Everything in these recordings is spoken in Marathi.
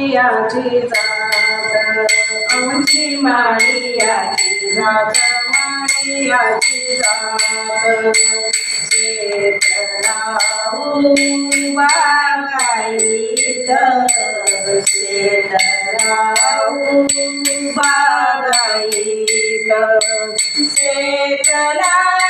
माळियाची जात. आमची माळियाची जात माळियाची जात. शेतराऊ बागाईत शेतराऊ बागाईत शेतला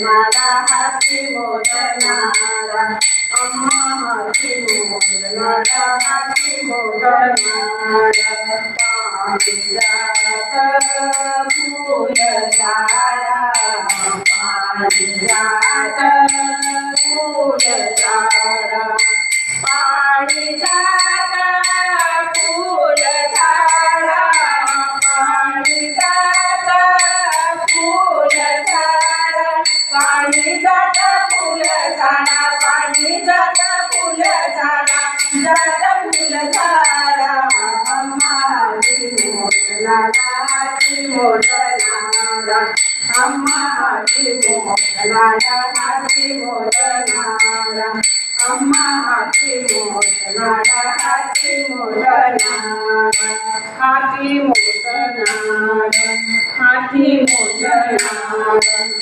nara hari mor nara. Amma hari हाती मोठनारा अम्मा हाती मोठनारा हाती मोठनारा अम्मा हाती मोठनारा हाती मोठनारा हाती मोठनारा हाती मोठनारा